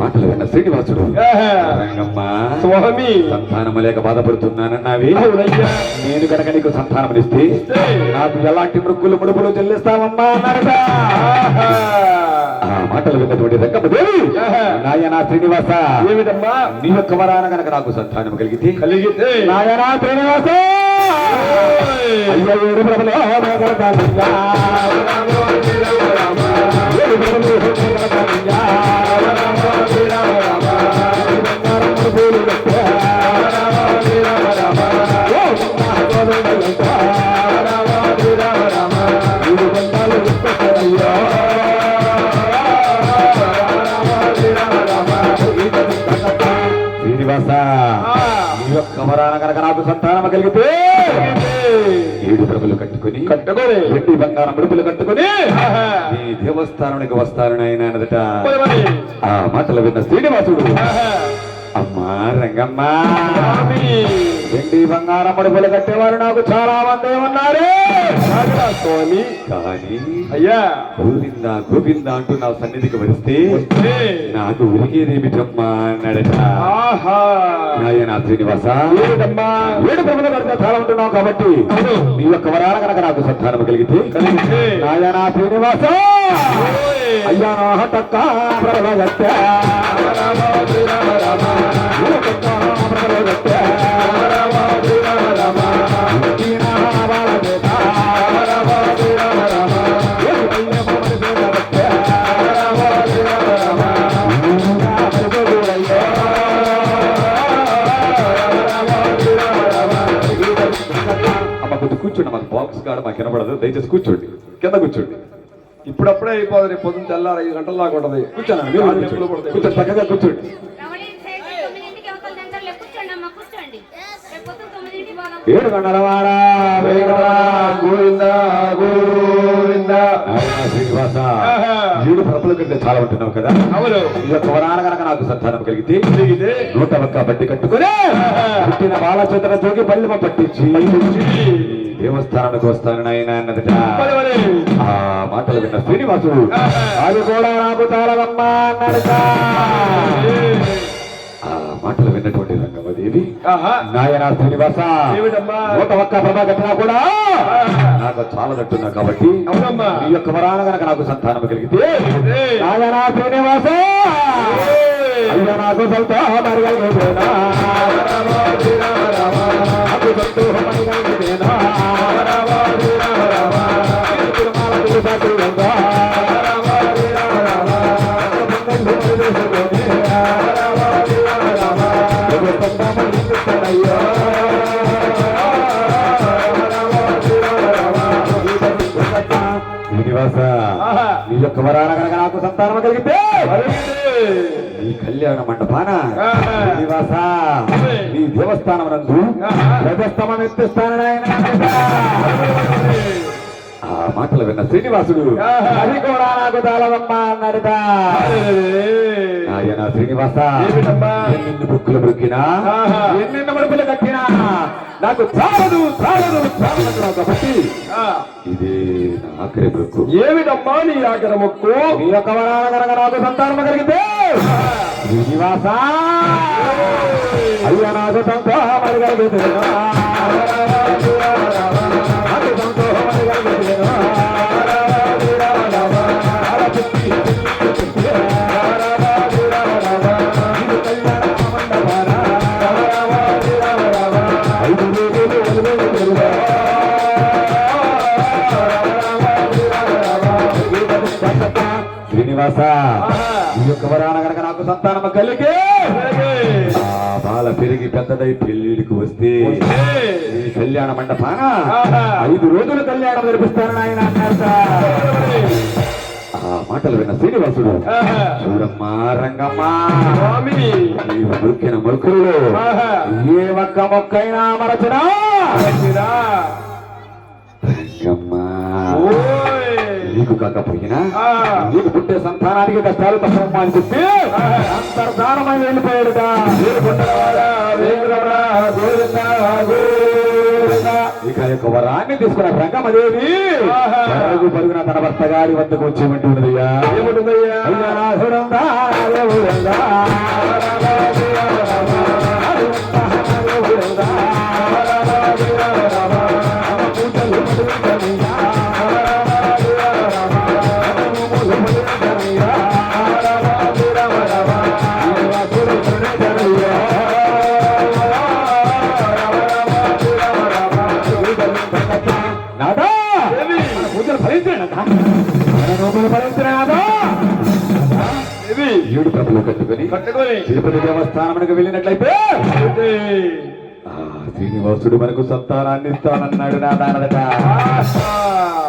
మాటలు విన్న శ్రీనివాసుడు. స్వామి. సంతానము లేక బాధపడుతున్నానన్నావి. నేను కనుక నీకు సంతానమునిస్తే నాకు ఎలాంటి మృక్కులు ముడుపులు చెల్లిస్తావమ్మా అన్నారట. ఆ మాటలు విన్నటువంటి రంగమ్మ దేవి. నాయనా శ్రీనివాస. ఏమిటమ్మా? నీ యొక్క వరాన కనుక నాకు సంతానం కలిగితే? కలిగితే. నాయనా శ్రీనివాస. అయ్యో ఏడు ప్రభులో శ్రీనివాస. యొక్క వరాన కనుక నాకు సంతానం కలిగితే ఏడు ప్రభులు కట్టుకొని కట్టుకొని వెండి బంగారం ముడుపులు కట్టుకొని. నీ దేవస్థానానికి వస్తాను ఆయన మరి. ఆ మాటలు విన్న శ్రీనివాసుడు. అమ్మా రంగమ్మ. వెండి బంగారం ముడుపులు కట్టేవారు నాకు చాలా మంది ఉన్నారు స్వామి కానీ అయ్యా గోవింద గోవింద అంటూ నా సన్నిధికి వస్తే. నాకు ఉరికేదేమిటమ్మా అన్నాడట ఆహా నాయన శ్రీనివాస ఏమిటమ్మా ఏడు ప్రభుల కనుక చాలా ఉంటున్నావు కాబట్టి. నీ యొక్క వరాల కనుక నాకు సంతానం కలిగితే. నాయన శ్రీనివాస. అయ్యా నా. వినపడదు దయచేసి కూర్చోండి. కింద కూర్చోండి. ఇప్పుడప్పుడే అయిపోదు రేపు పొద్దున్న తెల్లారు ఐదు గంటల దాకా ఉంటది. కూర్చోండి. కూర్చోండి. చక్కగా కూర్చోండి. ఏడు గంటలవాడ గోవింద? శ్రీనివాస. ఏడు పరపుల కంటే చాలా ఉంటున్నావు కదా. అవును. యొక్క వరాన కనుక నాకు సంతానం కలిగితే నూట ఒక్క బట్టి కట్టుకుని. పుట్టిన బాల చేతన జోగి పల్లిమ పట్టించి. పట్టించి. దేవస్థానానికి వస్తాను నాయన అన్నదట. ఆ మాటలు విన్న శ్రీనివాసుడు ఆహా. అది కూడా నాకు తాళవమ్మా అన్నాడట ఆ మాటలు విన్నటువంటి రంగమదేవి ఆహా నాయన శ్రీనివాస? నూట ఒక్క ప్రభా కట్టినా కూడా నాకు చాలా తట్టున్నా కాబట్టి ఈ యొక్క వరాన గనక నాకు సంతానం కలిగితే. నాయన శ్రీనివాస. అయ్యా నాకు సంతానం ఆహా. నీ యొక్క వరాన కనుక నాకు సంతానం కలిగితే. నీ కళ్యాణ మండపాన. శ్రీనివాస నీ దేవస్థానం నందు ఆహా. రజస్తమం ఎత్తిస్తాను నాయన మాటలు విన్న శ్రీనివాసుడు. అది కూడా నాకు తాళవమ్మా అన్నాడట అరే. ఆయన శ్రీనివాస? ఎన్నెన్ని బుక్కులు బుక్కినా ఆహా. ఎన్నెన్ని మడుపులు కట్టినా. నాకు చాలదు చాలదు చాలదు కాబట్టి ఆ. ఇది ఆఖరి బుక్కు. ఏమిటమ్మా నీ ఆఖరి మొక్కు నీ యొక్క వరాన కనుక నాకు సంతానం కలిగితే. శ్రీనివాస. అయ్యా నాకు సంతానం కలిగితేనా శ్రీనివాస ఈ యొక్క వరాన గనక నాకు సంతానం కలిగే పెద్దదై పెళ్ళిడికి వస్తే కళ్యాణ మండపాన. ఐదు రోజులు కళ్యాణం జరిపిస్తానని ఆయన ఆ మాటలు విన్న శ్రీనివాసుడు. చూడమ్మా రంగమ్మా మొక్కులు. ఏ ఒక్క మొక్కైనా. రంగమ్మా ఓయ్. నీకు కాకపోయినా. నీకు పుట్టే సంతానానికి కష్టాలు తప్పమ్మా అని చెప్పి అంతర్ధానమై వెళ్ళిపోయాడుట ఇక యొక్క వరాన్ని తీసుకున్న రంగమదేవి. పరుగు పరుగున తన భర్త గారి వద్దకు వచ్చి ఉంటున్నదయ్యా ఏముంటుందయ్యా? ఏడు ప్రభులు కట్టుకొని తిరుపతి దేవస్థానమునకు వెళ్ళినట్లయితే ఆ శ్రీనివాసుడు మనకు సంతానాన్ని ఇస్తానన్నాడు నా దానదట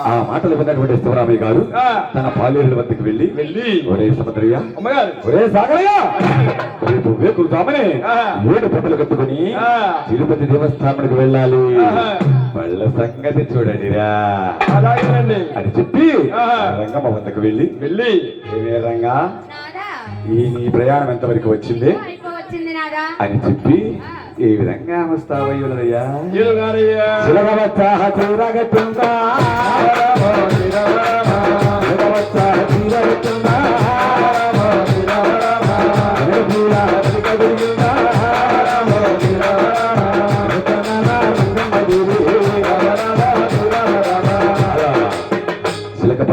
ఆ మాటలు విన్నటువంటి శివరామయ్య గారు. తన పాలేరుల వద్దకు వెళ్ళి వెళ్ళి. ఒరే సముద్రయ్య ఒరే సాగరయ్య రేపు వేకులు తామని ఆ. ఏడు పట్టులు కట్టుకుని. తిరుపతి దేవస్థానమునకు వెళ్ళాలి. వాళ్ళ సంగతి చూడండిరా. అని చెప్పి ఆహా. రంగమ్మ వద్దకు వెళ్ళి వెళ్ళి. ఏమే రంగా నాదా? ఈ నీ ప్రయాణం ఎంతవరకు వచ్చింది? అయిపోవచ్చింది నాదా? అని చెప్పి ఏ విధంగా వస్తావయ్యులదయ్యా ఏడు గారయ్యా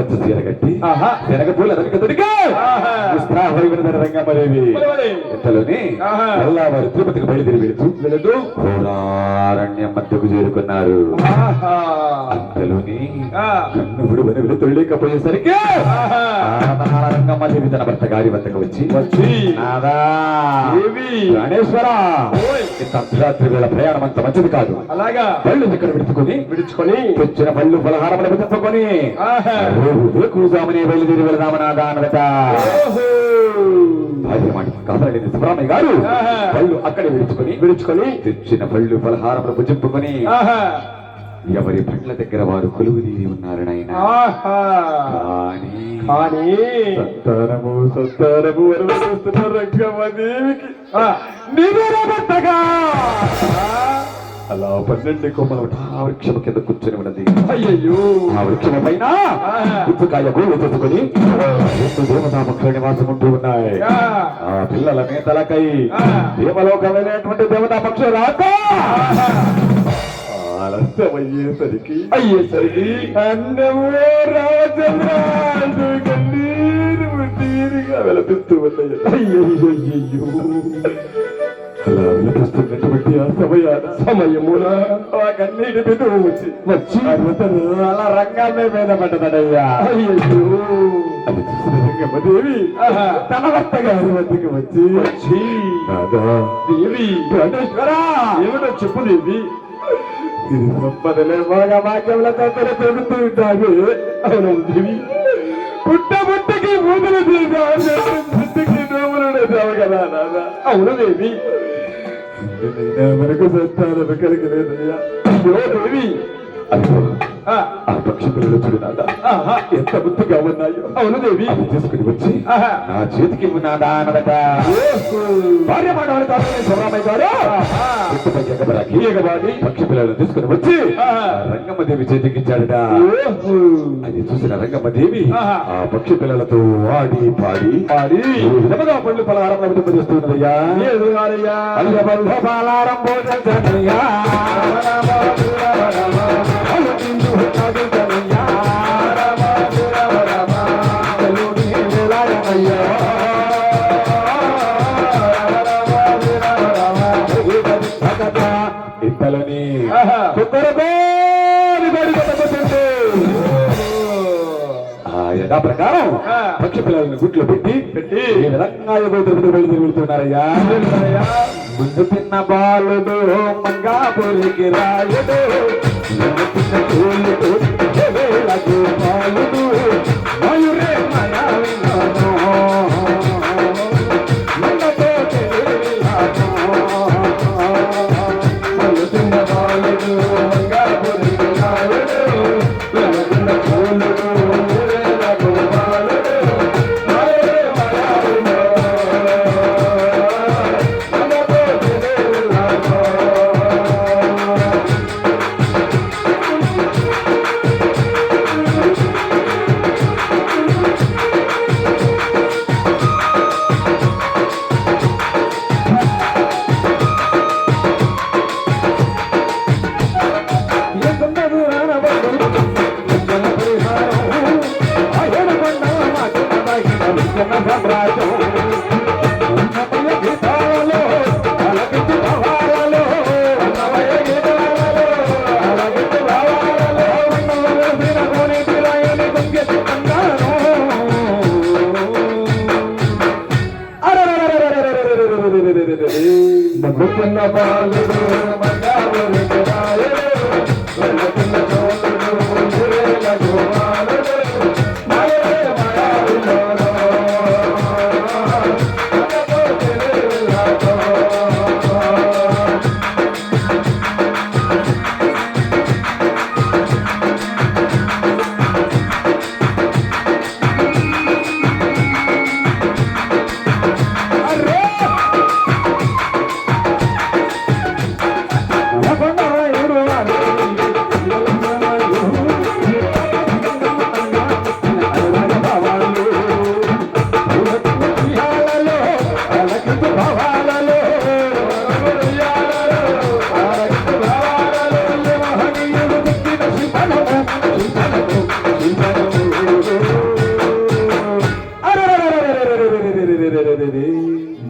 పచ్చ చీర కట్టి ఆహా. శనగ పూల రవిక దొరికా ఆహా. ఉత్సాహమైన రంగమదేవి మరి. ఇంతలోనే ఆహా. తెల్లవారు తిరుపతికి బయలుదేరి వెళుతూ వెళుతూ మధ్యకు చేరుకున్నారు. అంతలోని. కన్ను విడువని వెళుతులేకపోయేసరికి ఆహా. రంగమ్మదేవి తన భర్త గారి వద్దకు వచ్చి వచ్చి అర్ధరాత్రి వేళ ప్రయాణం అంత మంచిది కాదు. అలాగా? పళ్ళు ఇక్కడ విడుచుకొని విడుచుకొని. తెచ్చిన పళ్ళు పలహారములు ఆహా. కూసామని బయలుదేరి మాట కాదలండి శివరామయ్య గారు. పళ్ళు అక్కడే విడుచుకొని విడుచుకొని. తెచ్చిన పళ్ళు పలహారములు భుజింపుకొని. ఎవరి పండ్ల దగ్గర వారు కొలువు తీరి ఉన్నారు నాయన ఆహా. కానీ కానీ సంతానము సంతానము వరవస్తున్న రంగమదేవికి ఆ. నివేదనగా అలా పన్నెండు కొమ్మల ఆ వృక్షము కింద కూర్చొని ఉన్నది అయ్యయ్యో ఆ వృక్షము పైన. పుచ్చకాయ గోళ్ళు తెచ్చుకొని దేవతా పక్షులు నివాసం ఉంటూ ఉన్నాయి ఆ. పిల్లల మేతలకై. దేవలోకమైనటువంటి దేవతా పక్షులు రాక ఆహా. ఆలస్యమయ్యేసరికి అయ్యేసరికి అన్నము రామచంద్రాలు కన్నీరు తీరుగా వెలపిస్తూ ఉన్నాయి. అలా వెలపిస్తున్నటువంటి ఆ సమయాన సమయమున ఆ కన్నీటి బిందువు వచ్చి వచ్చి అతను అలా రంగాన్ని మీద పడ్డదయ్యా అయ్యయ్యో. అది చూసిన రంగమ్మదేవి ఆహా. తన భర్త గారి వద్దకు వచ్చి వచ్చి దేవి ఏమిటో చెప్పు దేవి ఇది సంపదలే బాగా వాక్యములతో పెరుగుతూ ఉంటారు అవును దేవి పుట్ట పుట్టకి మూతలు తీసాను పుట్టకి నోములు కదా నాదా అవును దేవి నేనైనా మనకు సంతానం కలిగలేదయ్యా అయ్యో ఆ. పక్షి పిల్లలు చూడు నాదా ఆహా. ఎంత ముద్దుగా ఉన్నాయో అవును దేవి అవి తీసుకుని వచ్చి. నా చేతికి ఉన్నాదా అన్నదట. భార్య మానవులు కాదు గారు. పుట్టుపై ఎగబాడి పక్షి పిల్లలను తీసుకుని వచ్చి రంగమ్మదేవి చేతికి ఇచ్చాడట. అది చూసిన రంగమ్మదేవి. ఆ పక్షి పిల్లలతో ఆడి పాడి పాడి విధముగా పళ్ళు పలహారం విధింపజేస్తున్నదయ్యా ఏడు గారయ్యా అల్ల బల్ల పలహారం భోజనయ్యా యథా ప్రకారం. పక్షి పిల్లలను గుట్లో పెట్టి పెట్టి విధంగా గారయ్యా ముందు తిన్న బాలుడు మంగాపురికి రాయుడు మయూరే మాయా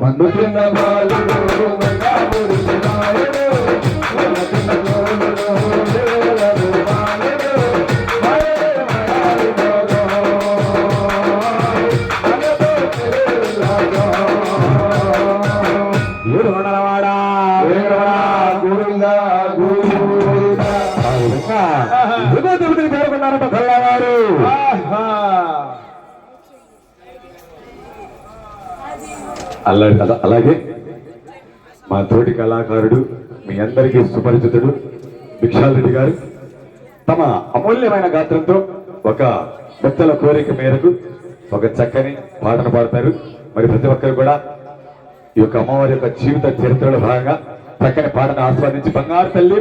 మండుతున్న బాలుడు మంగాపురి రాయడు వెలుగుతున్న చోళుడు ఊరేల గోపాలుడు మాయే మాయావిలోనో మనతో తిరుగులాటో. ఏడు మండలవాడా వేగరమణ, గోవిందా, గోవిందా. ఆ విధంగా యుగ తిరుపతికి చేరుకున్నారట తెల్లవారు ఆహా. అల్లాడి అలా అలాగే మా తోటి కళాకారుడు మీ అందరికీ సుపరిచితుడు భిక్షాల్ రెడ్డి గారు. తమ అమూల్యమైన గాత్రంతో ఒక భక్తుల కోరిక మేరకు ఒక చక్కని పాటను పాడతారు. మరి ప్రతి ఒక్కరు కూడా ఈ యొక్క అమ్మవారి యొక్క జీవిత చరిత్రలో భాగంగా చక్కని పాటను ఆస్వాదించి బంగారు తల్లి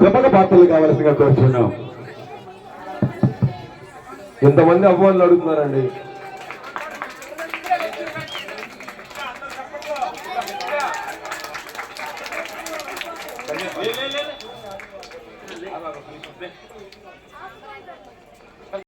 కృపక పాత్రలు కావాల్సిందిగా కోరుచున్నాం. ఎంతమంది అమ్మవారిని అడుగుతున్నారండి.